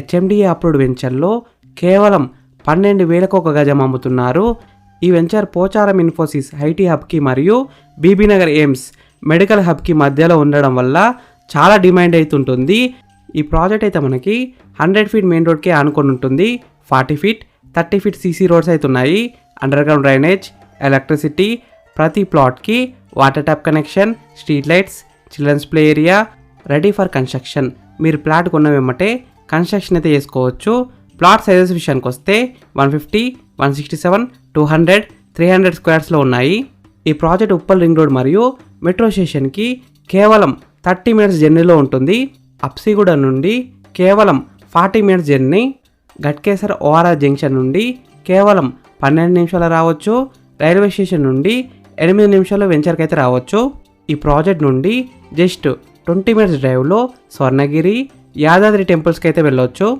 HMDA approved వెంచర్లో కేవలం పన్నెండు వేలకు ఒక గజం అమ్ముతున్నారు. ఈ వెంచర్ పోచారం ఇన్ఫోసిస్ ఐటీ హబ్కి మరియు బీబీనగర్ ఎయిమ్స్ మెడికల్ హబ్కి మధ్యలో ఉండడం వల్ల చాలా డిమాండ్ అవుతుంటుంది ఈ ప్రాజెక్ట్ అయితే మనకి హండ్రెడ్ ఫీట్ మెయిన్ రోడ్కే ఆనుకొని ఉంటుంది. Forty feet thirty feet CC roads అయితే ఉన్నాయి. అండర్ గ్రౌండ్ డ్రైనేజ్ ఎలక్ట్రిసిటీ ప్రతి ప్లాట్కి water tap connection street lights children's play area ready for construction. మీరు ప్లాట్ కొన్న వెమ్మటే కన్స్ట్రక్షన్ అయితే చేసుకోవచ్చు. ప్లాట్ సైజెస్ విషయానికి వస్తే one fifty one sixty seven two hundred three hundred స్క్వేర్స్లో ఉన్నాయి. ఈ ప్రాజెక్ట్ ఉప్పల్ రింగ్ రోడ్ మరియు మెట్రో స్టేషన్కి కేవలం థర్టీ మినిట్స్ జర్నీలో ఉంటుంది. అప్సిగూడ నుండి కేవలం forty minutes journey Ghatkesar ORR junction నుండి కేవలం పన్నెండు నిమిషాలు రావచ్చు. రైల్వే స్టేషన్ నుండి ఎనిమిది నిమిషాలు వెంచర్కి అయితే రావచ్చు. ఈ ప్రాజెక్ట్ నుండి జస్ట్ ట్వంటీ మినిట్స్ డ్రైవ్లో స్వర్ణగిరి యాదాద్రి టెంపుల్స్కి అయితే వెళ్ళొచ్చు.